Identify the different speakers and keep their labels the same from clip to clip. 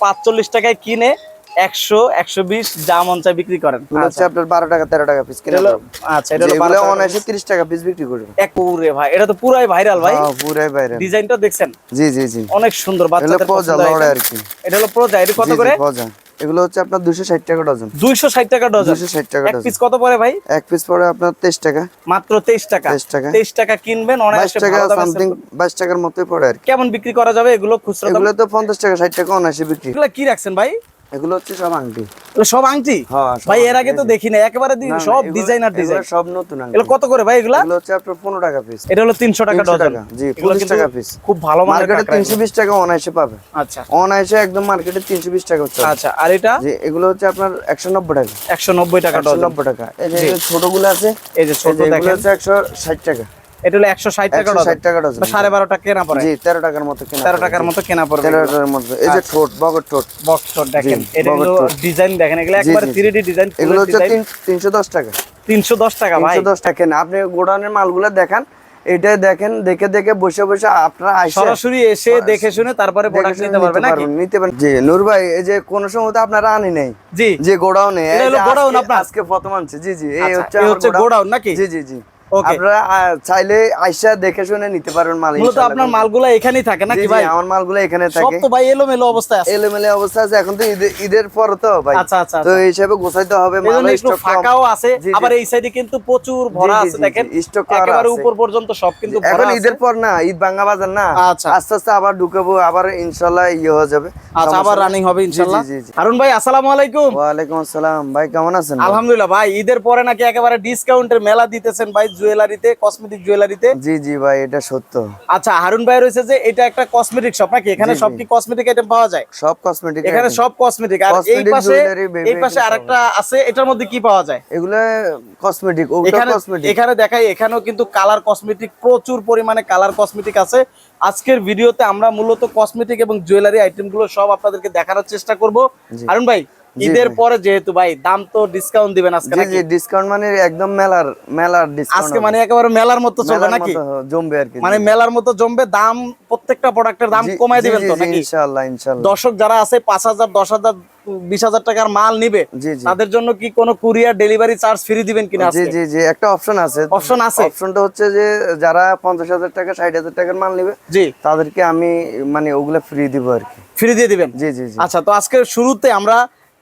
Speaker 1: পাঁচচল্লিশ টাকায় কিনে একশো একশো বিশ যা মন চায় বিক্রি করেন।
Speaker 2: হচ্ছে আপনার বারো টাকা তেরো টাকা পিস কিনে
Speaker 1: আচ্ছা এটা হলো
Speaker 2: এগুলো
Speaker 1: বারো টাকা
Speaker 2: অনায়াসে তিরিশ টাকা পিস বিক্রি
Speaker 1: ভাই এটা তো পুরাই ভাইরাল ভাই।
Speaker 2: হ্যাঁ, পুরাই
Speaker 1: ডিজাইনটা দেখছেন?
Speaker 2: জি জি জি।
Speaker 1: অনেক সুন্দর বাচ্চাদের পছন্দ
Speaker 2: লড়ে আর কি।
Speaker 1: এটা হলো প্রোজা এটা কত করে?
Speaker 2: এগুলো হচ্ছে আপনার টাকা ডজন।
Speaker 1: দুইশো ষাট টাকা ডজন।
Speaker 2: টাকা
Speaker 1: এক পিস কত পরে ভাই?
Speaker 2: এক পিস পড়ে আপনার তেইশ টাকা।
Speaker 1: মাত্র তেইশ টাকা।
Speaker 2: 23 টাকা।
Speaker 1: তেইশ টাকা কিনবেন
Speaker 2: টাকা সামথিং টাকার মতোই পড়ে আর
Speaker 1: কেমন বিক্রি করা যাবে এগুলো খুচরা
Speaker 2: এগুলো তো পঞ্চাশ টাকা ষাট টাকা অনায়াসে বিক্রি।
Speaker 1: এগুলো কি রাখছেন ভাই?
Speaker 2: এগুলো হচ্ছে সব আংটি।
Speaker 1: সব আংটি?
Speaker 2: হ্যাঁ,
Speaker 1: ভাই এর আগে তো দেখি না একেবারে সব ডিজাইনার ডিজাইন
Speaker 2: সব নতুন
Speaker 1: এগুলো কত করে ভাই এগুলা?
Speaker 2: এগুলো হচ্ছে আপনার পনেরো টাকা পিস
Speaker 1: এটা হলো তিনশো টাকা
Speaker 2: 300
Speaker 1: ডজন
Speaker 2: জি,
Speaker 1: এগুলো
Speaker 2: 25 টাকা piece।
Speaker 1: খুব ভালো
Speaker 2: মার্কেটে
Speaker 1: কাঁকড়া
Speaker 2: তিনশো বিশ টাকা অনায়াসে পাবে।
Speaker 1: আচ্ছা
Speaker 2: অনায়াসে একদম মার্কেটে তিনশো বিশ টাকা হচ্ছে
Speaker 1: আচ্ছা আর এটা?
Speaker 2: যে এগুলো হচ্ছে আপনার একশো নব্বই টাকা।
Speaker 1: একশো নব্বই টাকা ডজন
Speaker 2: নব্বই টাকা। এই যে ছোটগুলো আছে
Speaker 1: এই যে ছোট দেখেন।
Speaker 2: হচ্ছে একশো ষাট টাকা।
Speaker 1: এটা হলো একশো ষাট টাকা
Speaker 2: ষাট টাকা ডজন
Speaker 1: সাড়ে কেনা পড়ে।
Speaker 2: জি তেরো টাকার মতো কেনা
Speaker 1: তেরো টাকার মতো কেনা পড়বে
Speaker 2: তেরো টাকার মতো। এই যে ঠোঁট বগর ঠোঁট।
Speaker 1: বক্স দেখেন। এটা ডিজাইন দেখেন এগুলো
Speaker 2: জি,
Speaker 1: থ্রি ডি ডিজাইন
Speaker 2: এগুলো হচ্ছে তিনশো দশ টাকা।
Speaker 1: তিনশো দশ টাকা ভাই।
Speaker 2: দশ টাকা না আপনি গোডাউনের মালগুলো দেখান এটাই দেখেন দেখে দেখে বসে বসে আপনারা
Speaker 1: সরাসরি এসে দেখে শুনে তারপরে প্রোডাক্ট নিতে নাকি?
Speaker 2: জি নূর ভাই এই যে কোন সময় তো আপনারা আনি নাই?
Speaker 1: জি।
Speaker 2: যে গোডাউনে
Speaker 1: এটা হলো গোডাউন আপনার?
Speaker 2: আজকে প্রথম আনছে। জি জি এই
Speaker 1: আচ্ছা,
Speaker 2: হচ্ছে
Speaker 1: গোডাউন নাকি?
Speaker 2: জি জি জি. আপনারা চাইলে আইসা দেখে শুনে নিতে পারবেন মাল
Speaker 1: মূলত আপনার মালগুলো এখানেই থাকে নাকি ভাই?
Speaker 2: আমার মালগুলো এখানে
Speaker 1: সব তো ভাই এলোমেলো অবস্থায় আছে।
Speaker 2: এলোমেলে অবস্থা আছে এখন তো ঈদের- পর তো ভাই।
Speaker 1: আচ্ছা, আচ্ছা,
Speaker 2: তো এই হিসাবে গোছাইতে হবে মাল স্টক
Speaker 1: ফাঁকাও আছে
Speaker 2: জি, জি।
Speaker 1: আবার এই সাইডে কিন্তু প্রচুর ভরা আছে দেখেন।
Speaker 2: জি,
Speaker 1: একেবারে উপর পর্যন্ত সব কিন্তু ভরা আছে।
Speaker 2: ঈদের পর না ঈদ ভাঙ্গা বাজার না
Speaker 1: আচ্ছা।
Speaker 2: আস্তে আস্তে আবার ঢুকাবো আবার ইনশাল্লাহ ইয়ে হয়ে যাবে।
Speaker 1: আচ্ছা আবার রানিং হবে ইনশাআল্লাহ। হারুন ভাই আসসালামু আলাইকুম।
Speaker 2: ওয়ালাইকুম আসসালাম। ভাই কেমন আছেন?
Speaker 1: আলহামদুলিল্লাহ ভাই ঈদের পরে নাকি একেবারে ডিসকাউন্টের মেলা দিতেছেন ভাই জুয়েলারিতে কসমেটিক জুয়েলারিতে?
Speaker 2: জি জি ভাই এটা সত্য।
Speaker 1: আচ্ছা হারুন ভাই রয়েছে যে এটা একটা কসমেটিক শপ নাকি? এখানে সব কি কসমেটিক আইটেম পাওয়া যায়?
Speaker 2: সব কসমেটিক
Speaker 1: এখানে সব কসমেটিক আর এই পাশে এই পাশে আরেকটা আছে এটার মধ্যে কি পাওয়া যায়?
Speaker 2: এগুলো কসমেটিক ওটা
Speaker 1: এখানে
Speaker 2: কসমেটিক
Speaker 1: এখানে দেখাই এখানেও কিন্তু কালার কসমেটিক প্রচুর পরিমাণে কালার কসমেটিক আছে। আজকের ভিডিওতে আমরা মূলত কসমেটিক এবং জুয়েলারি আইটেমগুলো সব আপনাদেরকে দেখানোর চেষ্টা করব। হারুন ভাই ঈদের পরে যেহেতু ভাই দাম তো ডিসকাউন্ট দিবেন আজকে নাকি?
Speaker 2: ডিসকাউন্ট মানে একদম মেলার মেলার ডিসকাউন্ট
Speaker 1: আজকে মানে একেবারে মেলার মতো চলবে নাকি?
Speaker 2: জমবে আর কি
Speaker 1: মানে মেলার মতো জমবে দাম প্রত্যেকটা প্রোডাক্টের দাম কমায় দিবেন তো নাকি?
Speaker 2: ইনশাআল্লাহ ইনশাআল্লাহ।
Speaker 1: দর্শক যারা আছে পাঁচ হাজার দশ বিশ হাজার টাকার মাল নিবে তাদের জন্য কি কোনো কুরিয়ার ডেলিভারি চার্জ ফ্রি দিবেন কিনা
Speaker 2: জি জি জি একটা অপশন আছে।
Speaker 1: অপশন আছে?
Speaker 2: অপশনটা হচ্ছে যে যারা পঞ্চাশ হাজার টাকা ষাট হাজার টাকার মাল নেবে
Speaker 1: জি।
Speaker 2: তাদেরকে আমি মানে ওগুলা ফ্রি দিব আর কি।
Speaker 1: ফ্রি দিয়ে দিবেন?
Speaker 2: জি জি জি।
Speaker 1: আচ্ছা তো আজকে শুরুতে আমরা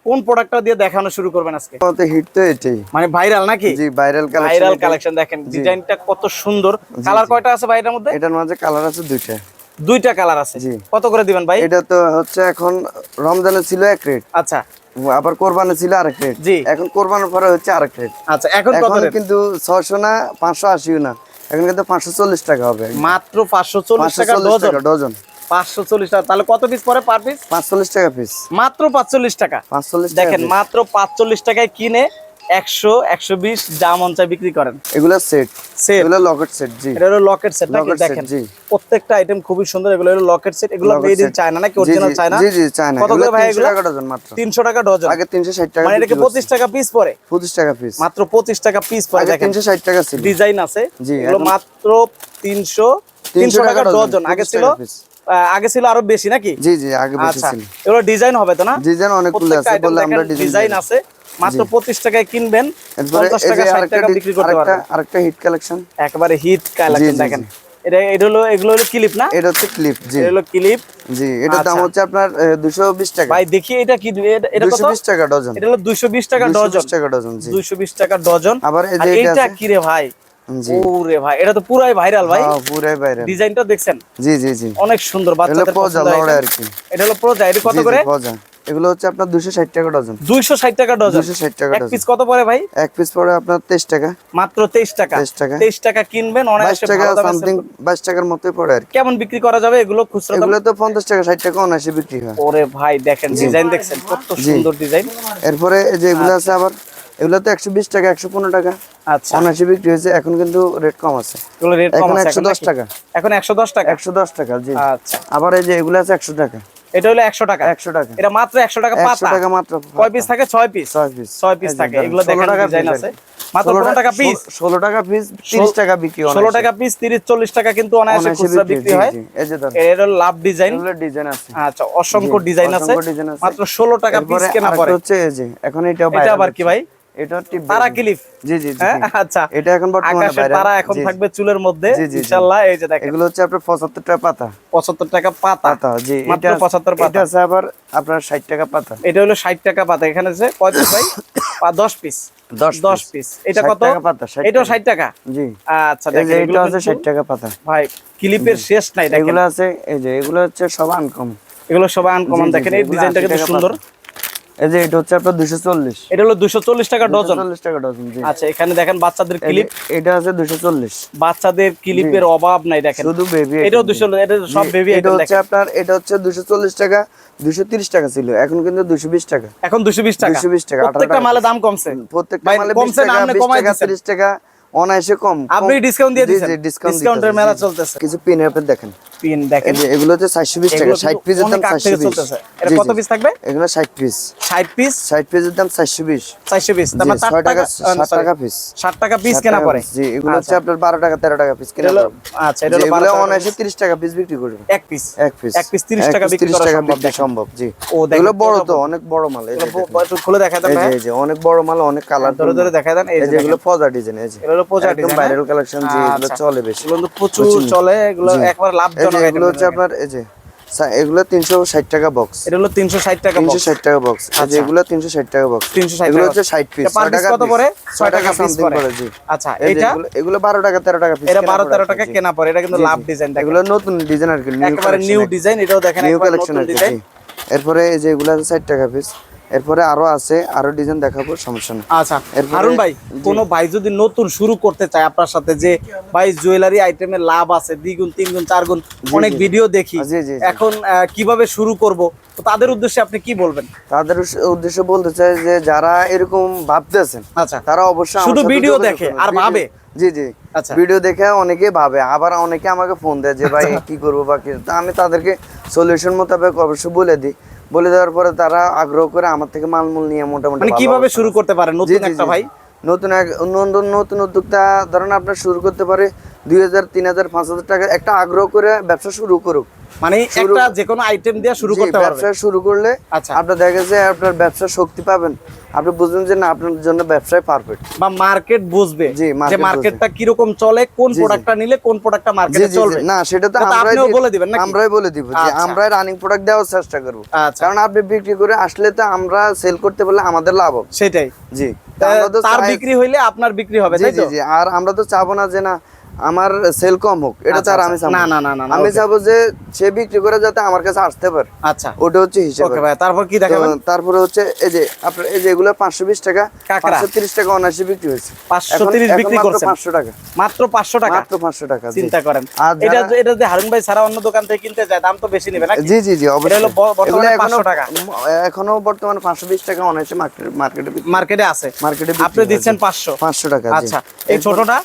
Speaker 1: কোন প্রোডাক্টটা দিয়ে দেখানো শুরু করবেন আজকে?
Speaker 2: হিট তো এটাই।
Speaker 1: মানে ভাইরাল নাকি?
Speaker 2: জি ভাইরাল
Speaker 1: ভাইরাল
Speaker 2: কালেকশন
Speaker 1: কালেকশন দেখেন ডিজাইনটা কত সুন্দর। কালার কয়টা আছে ভাই এটার মধ্যে?
Speaker 2: এটার মাঝে কালার আছে দুইটা।
Speaker 1: দুইটা কালার আছে।
Speaker 2: জি।
Speaker 1: কত করে দিবেন ভাই?
Speaker 2: এটা তো হচ্ছে এখন রমজানে ছিল এক রেট
Speaker 1: আচ্ছা।
Speaker 2: আবার কোরবানে ছিল আরেক রেট
Speaker 1: জি।
Speaker 2: এখন কোরবানের পরে হচ্ছে আরেক রেট
Speaker 1: আচ্ছা এখন কত
Speaker 2: কিন্তু ছশো না পাঁচশো আশিও না। এখন কিন্তু পাঁচশো চল্লিশ টাকা হবে।
Speaker 1: মাত্র পাঁচশো চল্লিশ
Speaker 2: পাঁচশো
Speaker 1: টাকা
Speaker 2: চল্লিশ
Speaker 1: ডজন
Speaker 2: টাকা ডজন
Speaker 1: পাঁচশো চল্লিশ টাকা। তাহলে কত পিস পরে পার পিস
Speaker 2: পাঁচচল্লিশ টাকা পিস
Speaker 1: মাত্র পাঁচচল্লিশ টাকা।
Speaker 2: পাঁচচল্লিশ
Speaker 1: দেখেন মাত্র পাঁচচল্লিশ টাকায় কিনে একশো একশো বিশ যা মন চায় বিক্রি করেন।
Speaker 2: এগুলো সেট
Speaker 1: সেট
Speaker 2: এগুলো লকেট সেট জি।
Speaker 1: এটা হলো লকেট সেট নাকি দেখেন? প্রত্যেকটা আইটেম খুবই সুন্দর এগুলো হলো লকেট সেট এগুলো মেড ইন চায়না নাকি অরিজিনাল চায়না
Speaker 2: জি জি চায়না
Speaker 1: কত করে ভাই
Speaker 2: 300 টাকা ডজন মাত্র।
Speaker 1: টাকা ডজন
Speaker 2: আগে তিনশো ষাট টাকা
Speaker 1: মানে এটা কি পঁচিশ টাকা পিস পরে?
Speaker 2: পঁচিশ টাকা পিস
Speaker 1: মাত্র পঁচিশ টাকা পিস দেখেন।
Speaker 2: ষাট টাকা ছিল।
Speaker 1: ডিজাইন আছে। এগুলো মাত্র তিনশো তিনশো টাকা ডজন আগে ছিল আগে ছিল আরও বেশি নাকি?
Speaker 2: জি জি আগে বেশি
Speaker 1: আচ্ছা
Speaker 2: ছিল।
Speaker 1: এগুলো ডিজাইন হবে তো না?
Speaker 2: ডিজাইন অনেকগুলো আছে বলে আমরা ডিজাইন
Speaker 1: আছে। মাত্র পঁচিশ টাকায় কিনবেন
Speaker 2: এরপরে
Speaker 1: পঞ্চাশ
Speaker 2: এই
Speaker 1: টাকা
Speaker 2: যে
Speaker 1: ষাট
Speaker 2: আরেকটা
Speaker 1: টাকা বিক্রি করতে পারবেন।
Speaker 2: আরেকটা হিট কালেকশন
Speaker 1: একবারে হিট কালেকশন দেখেন। এটা এটা হলো এগুলো হলো ক্লিপ না?
Speaker 2: এটা হচ্ছে ক্লিপ জি।
Speaker 1: এটা হলো ক্লিপ
Speaker 2: জি এটার দাম
Speaker 1: আচ্ছা।
Speaker 2: হচ্ছে আপনার দুশো বিশ টাকা।
Speaker 1: ভাই দেখি এটা কি এটা- এটা কত?
Speaker 2: দুশো বিশ টাকা ডজন।
Speaker 1: এটা হলো দুইশো বিশ টাকা
Speaker 2: দুশো
Speaker 1: ডজন
Speaker 2: বিশ টাকা ডজন জি।
Speaker 1: দুইশো বিশ টাকা ডজন।
Speaker 2: আবার এই যে এটা
Speaker 1: এইটা কি রে ভাই? ওরে ভাই এটা তো পুরাই ভাইরাল ভাই।
Speaker 2: হ্যাঁ, পুরাই বাইরে
Speaker 1: ডিজাইনটা দেখছেন?
Speaker 2: জি জি জি।
Speaker 1: অনেক সুন্দর বাচ্চাদের পছন্দ
Speaker 2: লড়ে আর কি
Speaker 1: এটা হলো প্রোজা এটা কত
Speaker 2: জি, জি,
Speaker 1: করে?
Speaker 2: পজা এগুলো হচ্ছে আপনার দুশো ষাট টাকা ডজন।
Speaker 1: টাকা ডজন। এক পিস কত ভাই?
Speaker 2: এক পিস পড়ে আপনার তেইশ টাকা।
Speaker 1: মাত্র তেইশ টাকা।
Speaker 2: 23 টাকা।
Speaker 1: তেইশ টাকা কিনবেন
Speaker 2: টাকা সামথিং টাকার মতোই পড়ে আর কি
Speaker 1: কেমন বিক্রি করা যাবে এগুলো? খুচরা
Speaker 2: এগুলো তো পঞ্চাশ টাকা ষাট টাকা অনায়াসে বিক্রি হয়।
Speaker 1: ওরে ভাই দেখেন ডিজাইন দেখছেন কত সুন্দর ডিজাইন
Speaker 2: এরপরে যে এগুলো আছে আবার এগুলো তো একশো বিশ টাকা একশো পনেরো টাকা।
Speaker 1: আচ্ছা।
Speaker 2: অনায়াসে বিক্রি হয়েছে এখন কিন্তু রেট কম আছে।
Speaker 1: রেট কম আছে
Speaker 2: একশো
Speaker 1: এখন
Speaker 2: দশ
Speaker 1: নাকি?
Speaker 2: টাকা।
Speaker 1: এখন টাকা?
Speaker 2: জি।
Speaker 1: আচ্ছা।
Speaker 2: আবার এই যে এগুলো আছে একশো টাকা।
Speaker 1: এটা হলো একশো টাকা?
Speaker 2: একশো টাকা।
Speaker 1: এটা মাত্র একশো টাকা
Speaker 2: মাত্র
Speaker 1: কয় পিস থাকে? ছয় পিস
Speaker 2: ছয় পিস
Speaker 1: ছয় পিস থাকে। এগুলো দেখেন ডিজাইন আছে। মাত্র পনেরো টাকা পিস
Speaker 2: ষোলো টাকা পিস তিরিশ টাকা বিক্রি হয়
Speaker 1: টাকা পিস তিরিশ চল্লিশ টাকা কিন্তু অনায়াসে খুচরা বিক্রি হয়।
Speaker 2: এই যে ধর
Speaker 1: এর হলো লাভ ডিজাইন
Speaker 2: এগুলো ডিজাইন আছে।
Speaker 1: আচ্ছা অসংখ্য ডিজাইন আছে। মাত্র ষোলো টাকা পিস কেনা পড়ে
Speaker 2: হচ্ছে এই যে এখন এটা
Speaker 1: এটা আবার কি ভাই?
Speaker 2: এটা টিপ
Speaker 1: তারা ক্লিপ
Speaker 2: জি জি জি জি।
Speaker 1: আচ্ছা।
Speaker 2: এটা এখন বর্তমানে বাইরে।
Speaker 1: তারা এখন থাকবে চুলের মধ্যে
Speaker 2: জি, জি, জি।
Speaker 1: ইনশাআল্লাহ এই যে দেখেন।
Speaker 2: এগুলো হচ্ছে আপনার পঁচাত্তর টাকা পাতা।
Speaker 1: পঁচাত্তর টাকা পাতা।
Speaker 2: পাতা জি
Speaker 1: মাত্র
Speaker 2: এটা
Speaker 1: 75 পাতা।
Speaker 2: এটা আছে আবার আপনার ষাট টাকা পাতা।
Speaker 1: এটা হলো ষাট টাকা পাতা। এখানে আছে কয় ভাই? পা- দশ পিস।
Speaker 2: দশ
Speaker 1: দশ পিস। এটা কত?
Speaker 2: টাকা পাতা,
Speaker 1: এটাও
Speaker 2: টাকা।
Speaker 1: ষাট টাকা?
Speaker 2: জি।
Speaker 1: আচ্ছা দেখেন
Speaker 2: এটা আছে টাকা পাতা।
Speaker 1: ভাই ক্লিপের শেষ নাই দেখেন।
Speaker 2: এগুলো আছে এই যে এগুলো হচ্ছে সব আনকম
Speaker 1: এগুলো সব আনকমন দেখেন এই ডিজাইনটা কিন্তু সুন্দর।
Speaker 2: এই যে এটা হচ্ছে আপনার দুশো চল্লিশ।
Speaker 1: এটা হলো দুশো চল্লিশ টাকা ডজন।
Speaker 2: 240 টাকা ডজন জি।
Speaker 1: আচ্ছা এখানে দেখেন বাচ্চাদের ক্লিপ।
Speaker 2: এটা আছে দুশো চল্লিশ।
Speaker 1: বাচ্চাদের ক্লিপের অভাব নাই দেখেন।
Speaker 2: শুধু বেবি
Speaker 1: এটাও 240 এটা সব বেবি
Speaker 2: এটা হচ্ছে আপনার এটা হচ্ছে দুশো চল্লিশ টাকা দুশো তিরিশ টাকা ছিল এখন কিন্তু দুশো বিশ টাকা।
Speaker 1: এখন দুশো বিশ টাকা।
Speaker 2: 220 টাকা, 18
Speaker 1: প্রত্যেকটা
Speaker 2: মালের
Speaker 1: মালে দাম কমছে।
Speaker 2: প্রত্যেকটা মালে বিশ
Speaker 1: কমছে না,
Speaker 2: টাকা
Speaker 1: আপনি
Speaker 2: বিশ
Speaker 1: কমাই
Speaker 2: টাকা
Speaker 1: দিচ্ছেন।
Speaker 2: তিরিশ টাকা। অনায়াসে কম
Speaker 1: আপনি ডিসকাউন্ট দিয়ে ডিসকাউন্টের মেলা চলতেছে।
Speaker 2: কিছু পিন অ্যাপের দেখেন।
Speaker 1: পিন দেখেন।
Speaker 2: এগুলো হচ্ছে চারশো বিশ টাকা
Speaker 1: এগুলো
Speaker 2: ষাট
Speaker 1: কিন্তু
Speaker 2: পিসের দাম
Speaker 1: অনেক আগ
Speaker 2: চারশো
Speaker 1: থেকে
Speaker 2: বিশ
Speaker 1: চলতেছে। এটা কত পিস থাকবে?
Speaker 2: এগুলো ষাট পিস
Speaker 1: ষাট পিস
Speaker 2: ষাট পিসের দাম চারশো বিশ।
Speaker 1: চারশো পিস তার মানে চার
Speaker 2: ছয় টাকা
Speaker 1: টাকা
Speaker 2: ষাট টাকা পিস
Speaker 1: ষাট টাকা পিস কেনা পড়ে
Speaker 2: জি এগুলো হচ্ছে
Speaker 1: আচ্ছা।
Speaker 2: আপনার বারো টাকা তেরো টাকা পিস
Speaker 1: হলো আচ্ছা এটা হলো
Speaker 2: এগুলো অনায়াসে তিরিশ টাকা পিস বিক্রি করবে
Speaker 1: এক পিস
Speaker 2: এক পিস
Speaker 1: এক piece 30 টাকা বিক্রি করা সম্ভব
Speaker 2: জি। এগুলো বড় তো অনেক বড় মাল।
Speaker 1: একটু খুলে দেখা দেন
Speaker 2: এই যে অনেক বড় মাল অনেক কালার
Speaker 1: ধরে ধরে দেখা দেন। এই যে
Speaker 2: এগুলো পজা ডিজাইন এই যে
Speaker 1: এগুলো পূজা
Speaker 2: একদম ভাইরাল কালেকশন এগুলো
Speaker 1: আচ্ছা।
Speaker 2: চলে বেশি।
Speaker 1: এগুলো প্রচুর চলে এগুলো একবার লাভজনক
Speaker 2: এগুলো হচ্ছে আপনার এই যে এগুলো তিনশো ষাট টাকা বক্স
Speaker 1: এটা হলো তিনশো ষাট টাকা
Speaker 2: তিনশো ষাট টাকা বক্স
Speaker 1: আচ্ছা।
Speaker 2: এগুলো তিনশো ষাট টাকা বক্স
Speaker 1: 360
Speaker 2: এগুলো হচ্ছে ষাট পিস
Speaker 1: per কত পড়ে? ছয় টাকা
Speaker 2: সামথিং।
Speaker 1: পড়ে
Speaker 2: জি।
Speaker 1: আচ্ছা এটা?
Speaker 2: এগুলো- বারো টাকা তেরো টাকা পিস
Speaker 1: এটা বারো তেরো টাকা কেনা পড়ে এটা কিন্তু লাভ ডিজাইন
Speaker 2: এগুলো নতুন ডিজাইন আর কি
Speaker 1: একেবারে নিউ ডিজাইন এটাও দেখেন
Speaker 2: নিউ কালেকশন আর কি এরপরে এই যে এগুলো ষাট টাকা পিস এরপরে আরও আছে আরও ডিজাইন দেখাবো সমস্যা নেই।
Speaker 1: আচ্ছা হারুন ভাই কোনো ভাই যদি নতুন শুরু করতে চায় আপনার সাথে যে ভাই জুয়েলারি আইটেমের লাভ আছে দ্বিগুণ তিনগুণ চারগুণ অনেক ভিডিও দেখি। এখন কীভাবে শুরু করব? তো তাদের উদ্দেশ্যে আপনি কি বলবেন?
Speaker 2: তাদের উদ্দেশ্যে বলতে চাই যে যারা এরকম ভাবতেছেন
Speaker 1: আচ্ছা।
Speaker 2: তারা অবশ্যই
Speaker 1: শুধু ভিডিও দেখে আর ভাবে?
Speaker 2: জি জি।
Speaker 1: আচ্ছা।
Speaker 2: ভিডিও দেখে অনেকে ভাবে আবার অনেকে আমাকে ফোন দেয় যে ভাই
Speaker 1: আচ্ছা।
Speaker 2: কি করব বা কি আমি তাদেরকে সলিউশন মোতাবেক অবশ্যই বলে দিই। বলে দেওয়ার পরে তারা আগ্রহ করে আমার থেকে মালমূল নিয়ে মোটামুটি
Speaker 1: মানে কীভাবে শুরু করতে পারেন নতুন একটা ভাই।
Speaker 2: নতুন এক নতুন নতুন উদ্যোক্তা ধরেন আপনার শুরু করতে পারে দুই হাজার তিন হাজার পাঁচ হাজার টাকা। একটা আগ্রহ করে ব্যবসা শুরু করুক।
Speaker 1: মানে একটা যে কোনো আইটেম দিয়ে শুরু করতে
Speaker 2: ব্যবসা শুরু করলে
Speaker 1: আচ্ছা।
Speaker 2: আপনার দেখা গেছে আপনার ব্যবসা শক্তি পাবেন। আপনি বুঝবেন যে না আপনার জন্য ব্যবসায় পারফেক্ট
Speaker 1: বা মার্কেট বুঝবে যে মার্কেটটা কীরকম চলে কোন। প্রোডাক্টটা নিলে কোন প্রোডাক্টটা মার্কেটে চলবে।
Speaker 2: না সেটা তো আমরাই
Speaker 1: আপনিও বলে দিবেন নাকি?
Speaker 2: আমরাই বলে দিব যে
Speaker 1: আচ্ছা।
Speaker 2: আমরাই রানিং প্রোডাক্ট দেওয়ার চেষ্টা করব।
Speaker 1: আচ্ছা।
Speaker 2: কারণ আপনি বিক্রি করে আসলে তো আমরা সেল করতে পারলে আমাদের লাভ হবে।
Speaker 1: সেটাই।
Speaker 2: জি।
Speaker 1: তার বিক্রি হইলে আপনার বিক্রি হবে তাই তো?
Speaker 2: আর আমরা তো চাবো না যে না আমার সেল কম হোক এটা
Speaker 1: আচ্ছা,
Speaker 2: আমি
Speaker 1: আচ্ছা। না, না, না, না, না,
Speaker 2: আমি চাবো যে সে বিক্রি করে যাতে আমার কাছে আসতে পারে।
Speaker 1: আচ্ছা।
Speaker 2: ওটা হচ্ছে হিসাব।
Speaker 1: ওকে ভাই তারপর কি দেখাবেন?
Speaker 2: তারপরে হচ্ছে এই যে আপনার এই যে এগুলো পাঁচশো বিশ টাকা
Speaker 1: কাঁকড়া।
Speaker 2: পাঁচশো তিরিশ টাকা অনায়াসে বিক্রি হয়েছে।
Speaker 1: 530 বিক্রি করছেন?
Speaker 2: পাঁচশো টাকা।
Speaker 1: মাত্র পাঁচশো টাকা?
Speaker 2: মাত্র পাঁচশো টাকা
Speaker 1: চিন্তা করেন। এটা এটা যদি হারুন ভাই ছাড়া অন্য দোকান থেকে কিনতে যায় দাম তো বেশি নেবে নাকি?
Speaker 2: জি জি জি অবশ্যই।
Speaker 1: হলো বর্তমানে
Speaker 2: এগুলো
Speaker 1: 500 টাকা।
Speaker 2: এখনও বর্তমানে পাঁচশো বিশ টাকা অনায়াসে মার্কেটে মার্কেটে
Speaker 1: আছে।
Speaker 2: মার্কেটে
Speaker 1: আপনি দিচ্ছেন পাঁচশো।
Speaker 2: পাঁচশো টাকা
Speaker 1: আচ্ছা এই ছোটটা?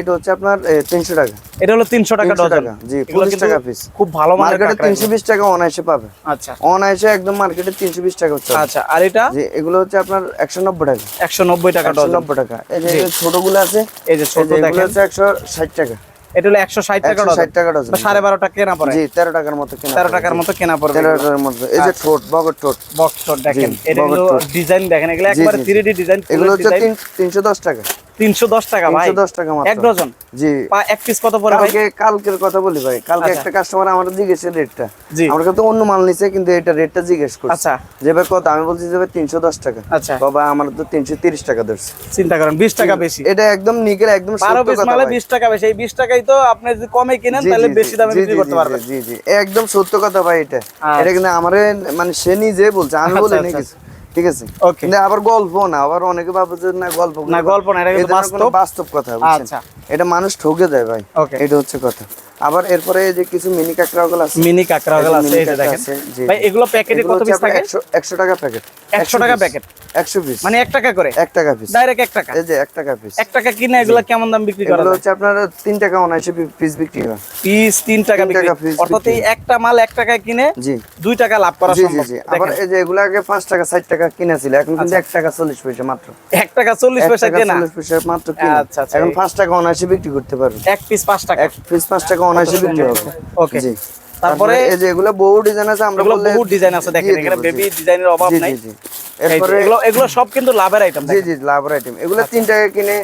Speaker 2: এটা হচ্ছে আপনার তিনশো টাকা।
Speaker 1: এটা হলো তিনশো টাকা
Speaker 2: 300
Speaker 1: ডজন।
Speaker 2: জি,
Speaker 1: এগুলো
Speaker 2: 40
Speaker 1: কিন্তু
Speaker 2: টাকা piece।
Speaker 1: খুব ভালো
Speaker 2: মার্কেটে
Speaker 1: কাঁকড়া
Speaker 2: তিনশো বিশ টাকা অনায়াসে পাবে।
Speaker 1: আচ্ছা।
Speaker 2: অনায়াসে একদম মার্কেটে তিনশো বিশ টাকা হচ্ছে।
Speaker 1: আচ্ছা আর এটা?
Speaker 2: যে এগুলো হচ্ছে আপনার একশো নব্বই টাকা।
Speaker 1: একশো নব্বই টাকা ডজন।
Speaker 2: নব্বই টাকা। এই যে ছোটগুলো আছে
Speaker 1: এই যে ছোট দেখেন।
Speaker 2: হচ্ছে একশো ষাট টাকা।
Speaker 1: এটা হলো একশো ষাট টাকা ডজন
Speaker 2: ষাট টাকা ডজন।
Speaker 1: বা সাড়ে বারো টাকা কেনা পড়ে।
Speaker 2: জি তেরো টাকার মতো কেনা
Speaker 1: তেরো
Speaker 2: পড়বে,
Speaker 1: টাকার মতো কেনা পড়বে
Speaker 2: তেরো টাকার মতো। এই যে ঠোঁট বগর ঠোঁট।
Speaker 1: বক্স দেখেন। এটা হলো ডিজাইন দেখেন। এগুলো একবারে
Speaker 2: জি, জি।
Speaker 1: থ্রি ডি ডিজাইন
Speaker 2: এগুলো হচ্ছে তিন তিনশো দশ টাকা।
Speaker 1: তিনশো দশ টাকা ভাই।
Speaker 2: তিনশো দশ টাকা মাত্র।
Speaker 1: এক ডজন?
Speaker 2: জি।
Speaker 1: এক পিস কত পড়ে ভাই?
Speaker 2: কালকের কথা বলি ভাই। কালকে
Speaker 1: আচ্ছা।
Speaker 2: একটা কাস্টমার আমার জিজ্ঞেস রেটটা
Speaker 1: জি।
Speaker 2: আমার অন্য মাল নিছে কিন্তু এটা রেটটা জিজ্ঞেস করছে।
Speaker 1: আচ্ছা।
Speaker 2: যে ভাই কত? আমি বলছি যে ভাই তিনশো দশ টাকা।
Speaker 1: আচ্ছা।
Speaker 2: বাবা আমার তো তিনশো তিরিশ টাকা ধরছে।
Speaker 1: চিন্তা করেন বিশ টাকা বেশি।
Speaker 2: এটা একদম একদম
Speaker 1: পিস মালে টাকা বেশি। এই বিশ টাকাই তো আপনি যদি কমে কিনেন তাহলে বেশি দামে বিক্রি করতে পারবেন।
Speaker 2: জি জি একদম সত্য কথা ভাই এটা। এটা কিন্তু আমার মানে সে নিজে বলছে আমি বলি
Speaker 1: আচ্ছা,
Speaker 2: নাকি ঠিক আছে?
Speaker 1: ওকে
Speaker 2: কিন্তু আবার গল্প না আবার অনেকে ভাবে যে না গল্প
Speaker 1: না, গল্প না, এটা বাস্তব।
Speaker 2: বাস্তব কথা
Speaker 1: আচ্ছা।
Speaker 2: এটা মানুষ ঠকে দেয় ভাই।
Speaker 1: ওকে
Speaker 2: এটা হচ্ছে কথা। আবার এরপরে যে কিছু মিনি কাঁকড়াগুলো আছে।
Speaker 1: মিনি
Speaker 2: এই
Speaker 1: আছে যে দেখেন। ভাই এগুলো প্যাকেটে কত পিস থাকে?
Speaker 2: 100 100 টাকা প্যাকেট।
Speaker 1: 100 টাকা প্যাকেট?
Speaker 2: 100 পিস
Speaker 1: মানে 1 টাকা করে?
Speaker 2: 1 টাকা পিস
Speaker 1: ডাইরেক্ট 1 টাকা?
Speaker 2: এই যে 1 টাকা পিস
Speaker 1: 1 টাকা কিনে এগুলো কেমন দাম বিক্রি করা
Speaker 2: এগুলো হচ্ছে আপনার 3 টাকা অনায়াসে পিস বিক্রি হয়।
Speaker 1: পিস 3 টাকা বিক্রি। অর্থাৎ এই একটা মাল 1 টাকায় কিনে
Speaker 2: জি।
Speaker 1: 2 টাকা লাভ করা
Speaker 2: জি জি
Speaker 1: সম্ভব।
Speaker 2: জি। আবার এই যে এগুলো আগে 5 টাকা 60 টাকা কিনেছিল। এখন কিন্তু 1 টাকা 40 পয়সা মাত্র।
Speaker 1: 1 টাকা 40 পয়সা কেনা?
Speaker 2: 40 পয়সা মাত্র কিনা।
Speaker 1: আচ্ছা, আচ্ছা,
Speaker 2: এখন
Speaker 1: এই-
Speaker 2: 5 টাকা অনায়াসে বিক্রি করতে পারবে
Speaker 1: এক পিস 5 টাকা।
Speaker 2: এক পিস 5 টাকা অনায়াসে বিক্রি হবে।
Speaker 1: Okay.
Speaker 2: জি।
Speaker 1: তারপরে
Speaker 2: এই যে এগুলো বহু ডিজাইন আছে আমরা বললে
Speaker 1: বহু ডিজাইন আছে দেখেন এখানে বেবি ডিজাইনের অভাব নাই।
Speaker 2: এরপরে
Speaker 1: এগুলো এগুলো সব কিন্তু লাভের আইটেম
Speaker 2: জি জি লাভের আইটেম এগুলো 3 টাকা কিনে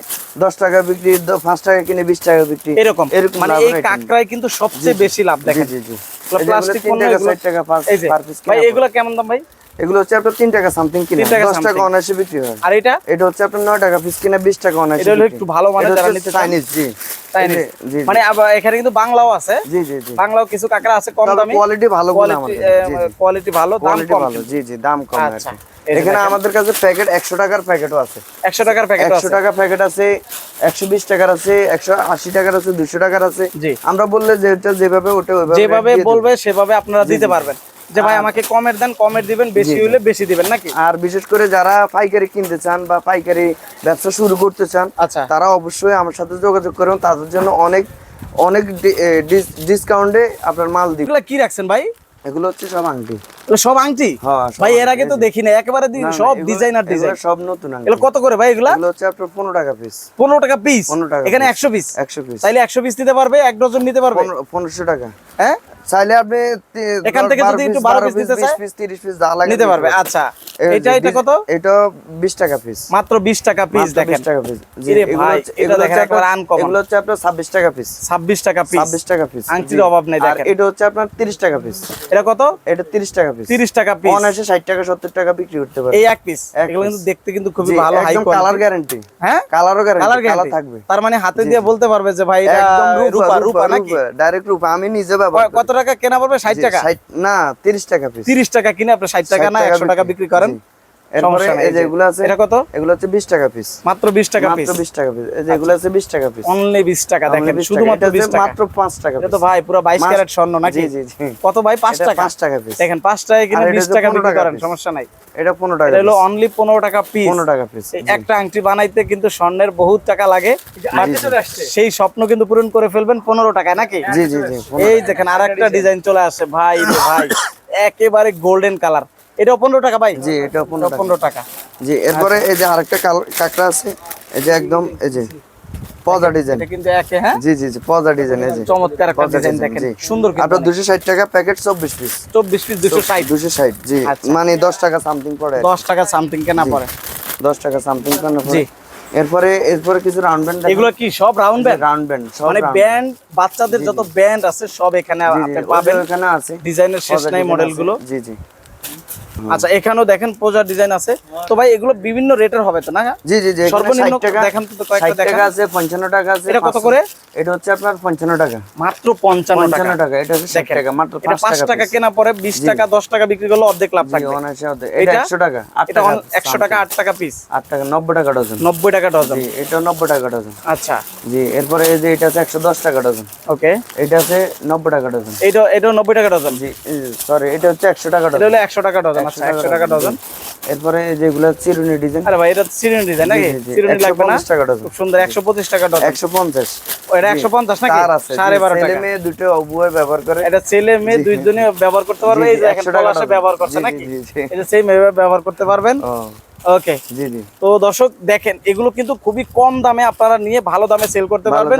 Speaker 2: 10 টাকা বিক্রি 5 টাকা কিনে 20 টাকা বিক্রি
Speaker 1: এরকম। মানে এই। কাকড়ায় কিন্তু সবচেয়ে বেশি লাভ দেখেন।
Speaker 2: জি জি।
Speaker 1: প্লাস্টিক পণ্য
Speaker 2: টাকা
Speaker 1: এগুলো
Speaker 2: 60 টাকা পার পিস
Speaker 1: ভাই এগুলো কেমন দাম ভাই?
Speaker 2: এগুলো হচ্ছে আপনার 3 টাকা সামথিং কিনে
Speaker 1: তিন টাকা
Speaker 2: 10 টাকা
Speaker 1: something।
Speaker 2: অনায়াসে বিক্রি হয়।
Speaker 1: আর এটা?
Speaker 2: এটা হচ্ছে আপনার 9 টাকা পিস কিনা 20 টাকা অনায়াসে
Speaker 1: এটা একটু ভালো
Speaker 2: এটা
Speaker 1: যারা নিতে।
Speaker 2: চাইনিজ জি।
Speaker 1: মানে আবার এখানে কিন্তু বাংলাও আছে।
Speaker 2: জি জি জি।
Speaker 1: বাংলাও কিছু কাকড়া আছে কম দামে।
Speaker 2: কোয়ালিটি ভালো
Speaker 1: কোয়ালিটি। কোয়ালিটি ভালো দাম কম।
Speaker 2: জি জি দাম কম
Speaker 1: আচ্ছা,
Speaker 2: এখানে আমাদের কাছে প্যাকেট 100 টাকার প্যাকেটও আছে।
Speaker 1: 100 টাকার প্যাকেট
Speaker 2: 100
Speaker 1: আছে।
Speaker 2: টাকা প্যাকেট আছে 120 টাকার আছে 180 টাকার আছে 200 টাকার আছে।
Speaker 1: জি।
Speaker 2: আমরা বললে যেটা যেভাবে ওটা ওইভাবে
Speaker 1: যেভাবে বলবে সেভাবে আপনারা দিতে পারবেন। যে ভাই আমাকে কমের দেন কমের দিবেন বেশি। হলে বেশি দিবেন নাকি?
Speaker 2: আর বিশেষ করে যারা পাইকারি কিনতে চান বা পাইকারি ব্যবসা শুরু করতে চান
Speaker 1: আচ্ছা।
Speaker 2: তারা অবশ্যই আমার সাথে যোগাযোগ করুন তাদের জন্য অনেক অনেক ডিসকাউন্টে আপনার মাল দিব।
Speaker 1: কি রাখছেন ভাই?
Speaker 2: এগুলো হচ্ছে সব আংটি।
Speaker 1: সব আংটি?
Speaker 2: হ্যাঁ,
Speaker 1: ভাই এর আগে তো দেখি না একেবারে সব ডিজাইনার ডিজাইন
Speaker 2: সব নতুন আংটি।
Speaker 1: এগুলো কত করে ভাই এগুলা?
Speaker 2: এগুলো হচ্ছে আপনার 15 টাকা পিস
Speaker 1: পনেরো টাকা পিস
Speaker 2: 15 টাকা
Speaker 1: এখানে
Speaker 2: piece।
Speaker 1: একশো পিস
Speaker 2: 100 পিস
Speaker 1: তাইলে একশো পিস নিতে পারবে এক ডজন নিতে পারবে?
Speaker 2: 1500 টাকা।
Speaker 1: হ্যাঁ?
Speaker 2: চাইলে আপনি
Speaker 1: এখান থেকে যদি একটু 12
Speaker 2: বারো
Speaker 1: piece নিতে
Speaker 2: piece, 20 piece, 30 piece যা লাগে
Speaker 1: নিতে পারবে। আচ্ছা এটা এটা কত?
Speaker 2: এটা 20 টাকা পিস
Speaker 1: মাত্র বিশ টাকা পিস দেখেন।
Speaker 2: টাকা পিস
Speaker 1: ভাই, এটা দেখেন একেবারে।
Speaker 2: এগুলো হচ্ছে আপনার 26 টাকা পিস
Speaker 1: ছাব্বিশ টাকা পিস
Speaker 2: 26 টাকা পিস
Speaker 1: আংটির অভাব নেই
Speaker 2: আর এটা হচ্ছে আপনার 30 টাকা পিস
Speaker 1: এটা কত?
Speaker 2: এটা 30 টাকা পিস
Speaker 1: তিরিশ টাকা পিস
Speaker 2: অনায়াসে 60 টাকা 70 টাকা বিক্রি করতে
Speaker 1: এই এক পিস এগুলো কিন্তু দেখতে কিন্তু খুবই ভালো হাই
Speaker 2: একদম কালার গ্যারান্টি
Speaker 1: হ্যাঁ?
Speaker 2: কালারও
Speaker 1: কালার
Speaker 2: গ্যারান্টি কালার থাকবে।
Speaker 1: তার মানে হাতে দিয়ে বলতে পারবে যে ভাই এটা
Speaker 2: একদম
Speaker 1: রূপা রূপা নাকি?
Speaker 2: ডাইরেক্ট রূপা। আমি নিজে ব্যবহার
Speaker 1: কত টাকা কেনা পড়বে ষাট টাকা?
Speaker 2: 60 না 30 টাকা
Speaker 1: তিরিশ টাকা কিনে আপনি ষাট টাকা না একশো টাকা বিক্রি। করেন?
Speaker 2: এরপরে এই যে
Speaker 1: এই যে।
Speaker 2: এগুলো আছে
Speaker 1: এটা কত?
Speaker 2: এগুলো হচ্ছে 20 টাকা পিস
Speaker 1: মাত্র বিশ টাকা পিস
Speaker 2: মাত্র 20 টাকা পিস এই যে আছে 20 টাকা পিস
Speaker 1: অনলি বিশ টাকা দেখেন
Speaker 2: Only 20 টাকা।
Speaker 1: শুধুমাত্র
Speaker 2: এটা
Speaker 1: বিশ
Speaker 2: হচ্ছে
Speaker 1: টাকা।
Speaker 2: মাত্র 5 টাকা
Speaker 1: এটা তো ভাই পুরো বাইশ
Speaker 2: মাস-
Speaker 1: ক্যারেট স্বর্ণ নাকি?
Speaker 2: জি জি জি।
Speaker 1: কত ভাই? পাঁচ টাকা?
Speaker 2: 5 টাকা পিস
Speaker 1: দেখেন পাঁচ টাকা কিনে
Speaker 2: আর এটা
Speaker 1: বিশ
Speaker 2: হচ্ছে
Speaker 1: টাকা বিক্রি করেন সমস্যা নাই।
Speaker 2: এটা 15 টাকা
Speaker 1: এটা হলো অনলি পনেরো টাকা পিস
Speaker 2: 15 টাকা পিস
Speaker 1: একটা আংটি বানাইতে কিন্তু স্বর্ণের বহুত টাকা লাগে। সেই স্বপ্ন কিন্তু পূরণ করে ফেলবেন পনেরো টাকায় নাকি?
Speaker 2: জি জি জি
Speaker 1: এই দেখেন আর একটা ডিজাইন চলে আসে। ভাই ভাই একেবারে গোল্ডেন কালার এটাও পনেরো টাকা ভাই?
Speaker 2: জি এটা 15 টাকা। জি এরপরে এই যে আরেকটা কাঁকড়া আছে এই যে একদম এই যে পজা ডিজাইন।
Speaker 1: এটা কিন্তু একে হ্যাঁ?
Speaker 2: জি জি জি পজা ডিজাইন এই যে।
Speaker 1: চমৎকার একটা ডিজাইন দেখেন। সুন্দর কিন্তু।
Speaker 2: আপনার 260 টাকা প্যাকেট 24 পিস।
Speaker 1: চব্বিশ পিস দুশো ষাট।
Speaker 2: 260 জি।
Speaker 1: আচ্ছা।
Speaker 2: মানে 10 টাকা সামথিং পড়ে
Speaker 1: দশ টাকা সামথিং কেনা পড়ে।
Speaker 2: 10 টাকা সামথিং কেন
Speaker 1: জি।
Speaker 2: পড়ে এরপরে এরপরে কিছু রাউন্ড ব্যান্ড
Speaker 1: এগুলো কি সব রাউন্ড ব্যান্ড
Speaker 2: রাউন্ড ব্যান্ড
Speaker 1: মানে ব্যান্ড বাচ্চাদের যত ব্যান্ড আছে সব এখানে
Speaker 2: জি, জি,
Speaker 1: আপনি পাবেন।
Speaker 2: ওখানে আছে।
Speaker 1: ডিজাইনের শেষ নাই
Speaker 2: design
Speaker 1: মডেলগুলো।
Speaker 2: জি জি।
Speaker 1: আচ্ছা এখানেও দেখেন পোজার ডিজাইন আছে। তো ভাই এগুলো বিভিন্ন রেটের হবে তো না
Speaker 2: জি জি জি
Speaker 1: সর্বনিম্ন
Speaker 2: 60 টাকা
Speaker 1: দেখান তো কয়েকটা
Speaker 2: 60 টাকা আছে 55 টাকা আছে
Speaker 1: এটা কত করে?
Speaker 2: এটা হচ্ছে আপনার 55 টাকা।
Speaker 1: মাত্র পঞ্চান্ন টাকা।
Speaker 2: 55 টাকা এটা হচ্ছে 60 টাকা মাত্র 5
Speaker 1: পাঁচ
Speaker 2: টাকা
Speaker 1: টাকা কেনা পরে বিশ টাকা দশ টাকা বিক্রি করলে অর্ধেক লাভ
Speaker 2: অর্ধেক। এটা
Speaker 1: এটা
Speaker 2: 100 টাকা 8
Speaker 1: এটা
Speaker 2: টাকা
Speaker 1: একশো টাকা আট টাকা পিস
Speaker 2: 8 টাকা 90 টাকা ডজন
Speaker 1: নব্বই টাকা ডজন
Speaker 2: জি এটা 90 টাকা ডজন
Speaker 1: আচ্ছা।
Speaker 2: জি এরপরে এই যে এটা আছে 110 টাকা ডজন
Speaker 1: ওকে।
Speaker 2: এটা আছে 90 টাকা ডজন
Speaker 1: এটা এটাও নব্বই টাকা ডজন
Speaker 2: জি সরি এটা হচ্ছে 100 টাকা ডজন এটা
Speaker 1: হলো একশো টাকা ডজন টাকা ডজন
Speaker 2: এরপরে যেগুলো চিরুনি ডিজাইন।
Speaker 1: আরে ভাই এটা সিরিনি ডিজাইন নাকি?
Speaker 2: জি,
Speaker 1: লাগবে না?
Speaker 2: 150 টাকা ডজন
Speaker 1: খুব সুন্দর একশো পঁচিশ টাকা ডজন
Speaker 2: 150
Speaker 1: ও, এটা একশো পঞ্চাশ নাকি?
Speaker 2: তার আছে।
Speaker 1: সাড়ে বারো
Speaker 2: ছেলে মেয়ে দুটো উভয় ব্যবহার করে।
Speaker 1: এটা ছেলে মেয়ে ব্যবহার করতে পারবে? এই যে
Speaker 2: 100 টাকা
Speaker 1: ব্যবহার করছে নাকি। এটা সেম ব্যবহার করতে পারবেন? ওকে।
Speaker 2: জি জি।
Speaker 1: তো দর্শক দেখেন এগুলো কিন্তু খুবই কম দামে আপনারা নিয়ে ভালো দামে সেল করতে পারবেন।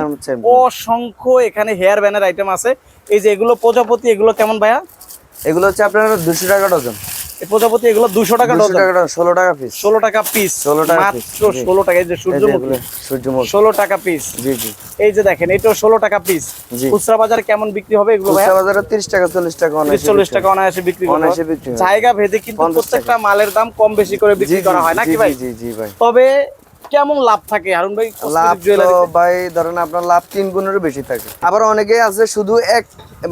Speaker 1: অসংখ্য এখানে হেয়ার ব্যানের আইটেম আছে। এই যে এগুলো প্রজাপতি এগুলো কেমন ভাইয়া?
Speaker 2: এগুলো হচ্ছে আপনার 200 টাকা ডজন
Speaker 1: প্রজাপতি এগুলো দুশো টাকা ষোলো
Speaker 2: টাকা ডজন 16 টাকা পিস
Speaker 1: ষোলো টাকা পিস
Speaker 2: 16 টাকা
Speaker 1: মাত্র
Speaker 2: জি।
Speaker 1: ষোলো টাকা এই যে সূর্যমুখী
Speaker 2: সূর্যমুখী
Speaker 1: ষোলো টাকা পিস
Speaker 2: জি জি।
Speaker 1: এই যে দেখেন এটাও ষোলো টাকা পিস খুচরা বাজারে কেমন বিক্রি হবে এগুলো
Speaker 2: বাজারে 30 টাকা 40 টাকা
Speaker 1: তিরিশ চল্লিশ টাকা অনায়াসে বিক্রি
Speaker 2: অনায়াসে বিক্রি
Speaker 1: জায়গা ভেদে কিন্তু প্রত্যেকটা মালের দাম কম বেশি করে বিক্রি করা হয় নাকি ভাই?
Speaker 2: জি জি ভাই।
Speaker 1: তবে কেমন লাভ থাকে? হারুন ভাই
Speaker 2: লাভ? ভাই ধরেন আপনার লাভ তিন গুণেরও বেশি থাকে। আবার অনেকে আছে শুধু এক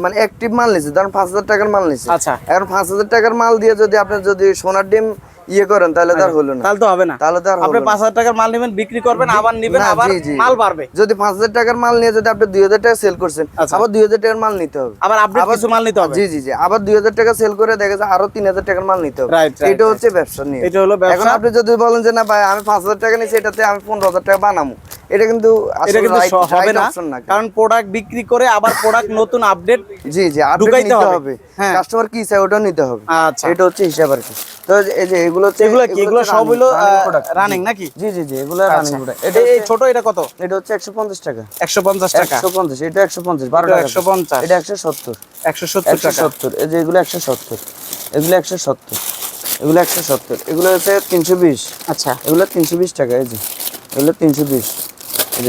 Speaker 2: মানে একটি মাল নিচ্ছে ধরেন পাঁচ হাজার টাকার মাল নিচ্ছে
Speaker 1: আচ্ছা।
Speaker 2: এখন পাঁচ হাজার টাকার মাল দিয়ে যদি আপনি যদি সোনার ডিম ইয়ে করেন তাহলে আর হলো না।
Speaker 1: তাহলে তো হবে না।
Speaker 2: তাহলে
Speaker 1: আপনি পাঁচ হাজার টাকার মাল নেবেন বিক্রি করবেন আবার নিবেন আবার। মাল বাড়বে।
Speaker 2: যদি পাঁচ হাজার টাকার মাল নিয়ে যদি আপনি দুই হাজার টাকা সেল করছেন
Speaker 1: আচ্ছা।
Speaker 2: আবার দুই হাজার টাকার মাল নিতে হবে।
Speaker 1: আবার কিছু মাল নিতে হবে।
Speaker 2: জি জি জি। আবার দুই হাজার টাকা সেল করে দেখা যায় আরও তিন হাজার টাকার মাল নিতে হবে। এটা হচ্ছে ব্যবসা নিয়ে
Speaker 1: এটা হলো
Speaker 2: এখন আপনি যদি বলেন যে না ভাই আমি পাঁচ হাজার টাকা নিচ্ছি এটাতে আমি পনেরো হাজার টাকা বানাবো। এটা কিন্তু
Speaker 1: এটা কিন্তু হবে না। কারণ প্রোডাক্ট বিক্রি করে আবার প্রোডাক্ট নতুন আপডেট
Speaker 2: জি জি আপডেট
Speaker 1: ঢুকাইতে
Speaker 2: নিতে
Speaker 1: হবে।
Speaker 2: হবে।
Speaker 1: হ্যাঁ।
Speaker 2: কাস্টমার কি চাই ওটা নিতে হবে।
Speaker 1: আচ্ছা।
Speaker 2: এটা হচ্ছে হিসাব আর কি। তো এই যে এগুলো হচ্ছে
Speaker 1: এগুলো কি? এগুলো সব হলো
Speaker 2: running- running product।
Speaker 1: রানিং নাকি?
Speaker 2: জি জি জি এগুলো রানিং
Speaker 1: আচ্ছা।
Speaker 2: প্রোডাক্ট
Speaker 1: এটা
Speaker 2: এটা
Speaker 1: এই ছোট এটা কত?
Speaker 2: এটা হচ্ছে একশো পঞ্চাশ টাকা।
Speaker 1: একশো পঞ্চাশ টাকা?
Speaker 2: একশো পঞ্চাশ এটা একশো পঞ্চাশ বারো
Speaker 1: এটা
Speaker 2: টাকা।
Speaker 1: 150
Speaker 2: এটা একশো সত্তর।
Speaker 1: একশো সত্তর
Speaker 2: একশো
Speaker 1: টাকা
Speaker 2: সত্তর এই যে এগুলো একশো সত্তর। এগুলো একশো সত্তর। এগুলো হচ্ছে তিনশো বিশ।
Speaker 1: আচ্ছা।
Speaker 2: এগুলো তিনশো বিশ টাকা এই যে। এগুলো তিনশো বিশ।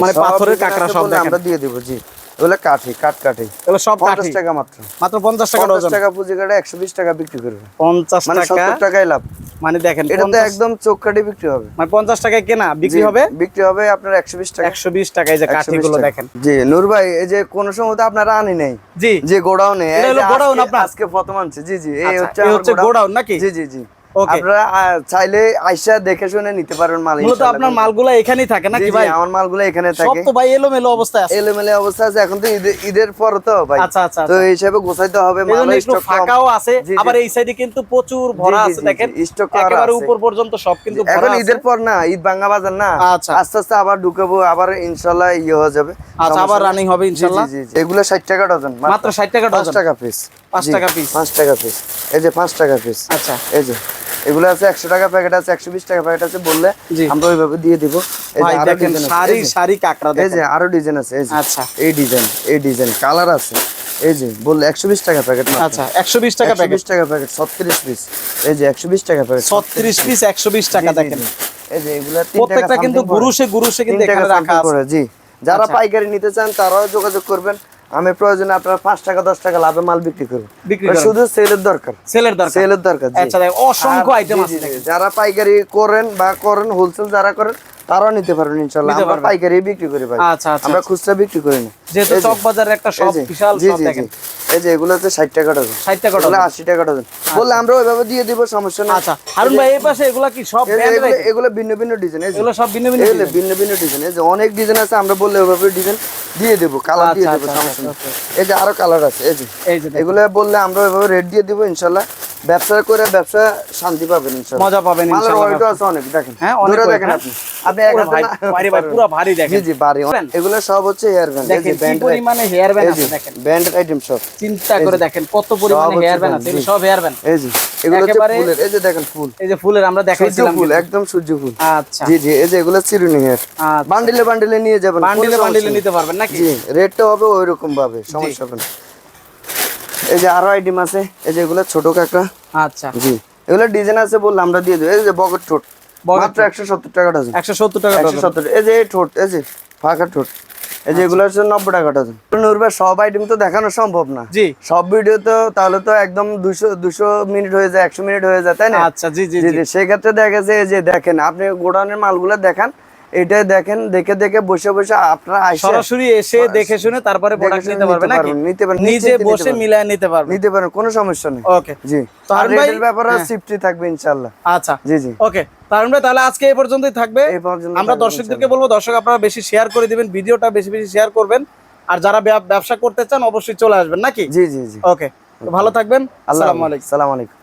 Speaker 1: মানে পাথরের কাঁকড়া সব
Speaker 2: আমরা দিয়ে দেবো জি। এগুলো কাঠি কাঠ কাঠি।
Speaker 1: এগুলো সব
Speaker 2: পঞ্চাশ টাকা মাত্র।
Speaker 1: মাত্র পঞ্চাশ টাকা
Speaker 2: পঞ্চাশ টাকা পুঁজি কাটে একশো বিশ টাকা বিক্রি করবে।
Speaker 1: পঞ্চাশ
Speaker 2: মানে সত্তর টাকায় লাভ।
Speaker 1: মানে দেখেন
Speaker 2: এটা তো একদম চোখ কাটে বিক্রি হবে।
Speaker 1: মানে পঞ্চাশ টাকায় কেনা বিক্রি হবে?
Speaker 2: বিক্রি হবে আপনার একশো বিশ টাকা।
Speaker 1: একশো বিশ টাকায় যে
Speaker 2: 120
Speaker 1: কাঠিগুলো দেখেন।
Speaker 2: জি নূর ভাই এই যে কোন সময় তো আপনারা আনি নাই।
Speaker 1: জি।
Speaker 2: যে গোডাউনে
Speaker 1: গোডাউন আপনার?
Speaker 2: আজকে প্রথম আনছে। জি জি এই
Speaker 1: আচ্ছা,
Speaker 2: হচ্ছে
Speaker 1: গোডাউন নাকি?
Speaker 2: জি জি জি. আপনারা চাইলে আইসা দেখে শুনে নিতে পারবেন মাল
Speaker 1: মূলত আপনার মালগুলো এখানেই থাকে নাকি ভাই?
Speaker 2: আমার মালগুলো এখানে
Speaker 1: সব তো ভাই এলোমেলো অবস্থায় আছে।
Speaker 2: এলোমেলে অবস্থা আছে এখন তো ঈদের- পর তো ভাই।
Speaker 1: আচ্ছা, আচ্ছা,
Speaker 2: তো এই হিসাবে গোছাইতে হবে মাল স্টক
Speaker 1: ফাঁকাও আছে
Speaker 2: জি, জি।
Speaker 1: আবার এই সাইডে কিন্তু প্রচুর ভরা আছে
Speaker 2: জি, জি,
Speaker 1: দেখেন।
Speaker 2: জি,
Speaker 1: একেবারে উপর পর্যন্ত সব কিন্তু ভরা আছে।
Speaker 2: ঈদের পর না ঈদ ভাঙ্গা বাজার না
Speaker 1: আচ্ছা।
Speaker 2: আস্তে আস্তে আবার ঢুকাবো আবার ইনশাল্লাহ ইয়ে হয়ে যাবে।
Speaker 1: আচ্ছা আবার রানিং হবে ইনশাআল্লাহ।
Speaker 2: এগুলো ষাট টাকা ডজন
Speaker 1: মাত্র 60 টাকা ডজন?
Speaker 2: টাকা পিস
Speaker 1: পাঁচ টাকা piece।
Speaker 2: পাঁচ টাকা পিস এই যে পাঁচ টাকা পিস
Speaker 1: আচ্ছা।
Speaker 2: এই যে। এগুলো আছে একশো টাকা প্যাকেট আছে একশো বিশ টাকা প্যাকেট আছে বললে আমরা ওইভাবে দিয়ে দিব।
Speaker 1: আরও
Speaker 2: ডিজাইন আছে, এই যে-
Speaker 1: সারি কাকড়া
Speaker 2: এই যে
Speaker 1: দেখেন।
Speaker 2: আরও ডিজাইন আছে এই যে।
Speaker 1: আচ্ছা।
Speaker 2: এই ডিজাইন এই ডিজাইন কালার আছে। এই যে বললে একশো বিশ টাকা প্যাকেট
Speaker 1: আচ্ছা 120 টাকা প্যাকেট।
Speaker 2: টাকা প্যাকেট ছত্রিশ পিস। এই যে একশো বিশ টাকা প্যাকেট
Speaker 1: 36 পিস 120 টাকা দেখেন।
Speaker 2: এই যে এগুলা
Speaker 1: প্রত্যেকটা কিন্তু গুরুষে গুরুষে কিন্তু এখানে রাখা আছে।
Speaker 2: জি। যারা
Speaker 1: আচ্ছা।
Speaker 2: পাইকারি নিতে চান তারাও যোগাযোগ করবেন। আমি প্রয়োজনে আপনার পাঁচ টাকা দশ টাকা লাভে মাল বিক্রি করব শুধু সেলের দরকার।
Speaker 1: সেলের দরকার।
Speaker 2: সেলের দরকার।
Speaker 1: আচ্ছা অসংখ্য আইটেম।
Speaker 2: যারা পাইকারি করেন বা করেন হোলসেল যারা করেন তারাও নিতে পারবেন ইনশাল্লাহ আমরা পাইকারি বিক্রি করি ভাই।
Speaker 1: আচ্ছা, আচ্ছা,
Speaker 2: আমরা
Speaker 1: আচ্ছা।
Speaker 2: খুচরা বিক্রি করি না।
Speaker 1: যেহেতু চক বাজারের একটা
Speaker 2: এই
Speaker 1: বিশাল
Speaker 2: জি,
Speaker 1: সব
Speaker 2: জি, জি।
Speaker 1: দেখেন।
Speaker 2: এই যে এগুলো হচ্ছে টাকা ডজন।
Speaker 1: 60 টাকা ডজন।
Speaker 2: আশি টাকা ডজন। বললে আমরা ওইভাবে দিয়ে দিব সমস্যা নেই।
Speaker 1: আচ্ছা হারুন ভাই এই পাশে এগুলা কি সব
Speaker 2: এই যে
Speaker 1: ব্র্যান্ডের
Speaker 2: এগুলো- এগুলো ভিন্ন ভিন্ন ডিজাইন
Speaker 1: এগুলো সব ভিন্ন ভিন্ন
Speaker 2: এগুলো ভিন্ন ভিন্ন ডিজাইন এই যে অনেক ডিজাইন আছে আমরা বললে ওইভাবে ডিজাইন দিয়ে দেবো কালার দিয়ে দেবো সমস্যা এই যে আরও কালার আছে এই যে। এগুলো বললে আমরা ওইভাবে রেট দিয়ে দিব ইনশাল্লাহ ব্যবসা করে ব্যবসা শান্তি পাবেন
Speaker 1: মজা পাবেন
Speaker 2: মালের
Speaker 1: ইনশাআল্লাহ
Speaker 2: ওয়েটও আছে অনেক দেখেন।
Speaker 1: হ্যাঁ, অনেক
Speaker 2: দেখেন। আপনি। আপনি এক
Speaker 1: পুরো
Speaker 2: হাতে
Speaker 1: ভাই,
Speaker 2: না-
Speaker 1: ভারী ভাই, পুরো ভারী দেখেন।
Speaker 2: জি জি ভারী। এগুলো সব হচ্ছে হেয়ার ব্যান্ড
Speaker 1: দেখেন কি পরিমাণে হেয়ার ব্যান্ড আছে দেখেন।
Speaker 2: ব্যান্ড আইটেম সব।
Speaker 1: চিন্তা করে দেখেন কত পরিমাণে হেয়ার ব্যান্ড আছে সব হেয়ার ব্যান্ড
Speaker 2: এই যে এগুলো হচ্ছে ফুলের এই যে দেখেন ফুল।
Speaker 1: এই যে ফুলের আমরা দেখাইছিলাম
Speaker 2: ফুল একদম সূর্য ফুল।
Speaker 1: আচ্ছা।
Speaker 2: জি জি এই যে এগুলো চিরুনি হেয়ার। বান্ডিলে বান্ডিলে নিয়ে যাবেন
Speaker 1: বান্ডিলে বান্ডিলে নিতে পারবেন নাকি?
Speaker 2: জি রেটটা হবে ওই রকম ভাবে সমস্যা হবে না। এই যে আরও আইটেম আছে এই যে এগুলো ছোট কাঁকড়া।
Speaker 1: আচ্ছা।
Speaker 2: জি। এগুলো ডিজাইন আছে বললাম আমরা দিয়ে দেবো। এই যে বগর ঠোঁট। মাত্র একশো সত্তর টাকা ডজন।
Speaker 1: একশো সত্তর টাকা
Speaker 2: একশো। সত্তর। এই যে এই ঠোঁট এই যে ফাঁকা ঠোঁট। এই যে এগুলো হচ্ছে নব্বই টাকা ডজন। নূরবে সব আইটেম তো দেখানো সম্ভব না।
Speaker 1: জি।
Speaker 2: সব ভিডিও তো তাহলে তো একদম দুশো দুশো মিনিট হয়ে যায় একশো মিনিট হয়ে যায় তাই না?
Speaker 1: আচ্ছা জি জি
Speaker 2: জি সেক্ষেত্রে দেখা এই যে দেখেন আপনি গোডাউনের মালগুলো দেখান এটাই দেখেন দেখে দেখে বসে বসে আপনারা
Speaker 1: সরাসরি এসে দেখে শুনে তারপরে প্রোডাক্ট নিতে পারবে
Speaker 2: নিতে
Speaker 1: নাকি?
Speaker 2: নিতে পারবেন,
Speaker 1: নিজে বসে মিলায় নিতে পারবে
Speaker 2: নিতে পারেন কোনো সমস্যা নেই।
Speaker 1: ওকে
Speaker 2: জি।
Speaker 1: তো
Speaker 2: আর রেটের ব্যাপারে
Speaker 1: হ্যাঁ।
Speaker 2: সিফটি থাকবে ইনশাল্লাহ
Speaker 1: আচ্ছা।
Speaker 2: জি জি।
Speaker 1: ওকে তারুণ ভাই তাহলে আজকে এই পর্যন্তই থাকবে। আমরা দর্শকদেরকে বলব দর্শক আপনারা বেশি শেয়ার করে দিবেন ভিডিওটা বেশি বেশি শেয়ার করবেন। আর যারা ব্যবসা করতে চান অবশ্যই চলে আসবেন নাকি?
Speaker 2: জি জি জি।
Speaker 1: ওকে ভালো থাকবেন। আসসালামু আলাইকুম।
Speaker 2: সালাম আলাইকুম।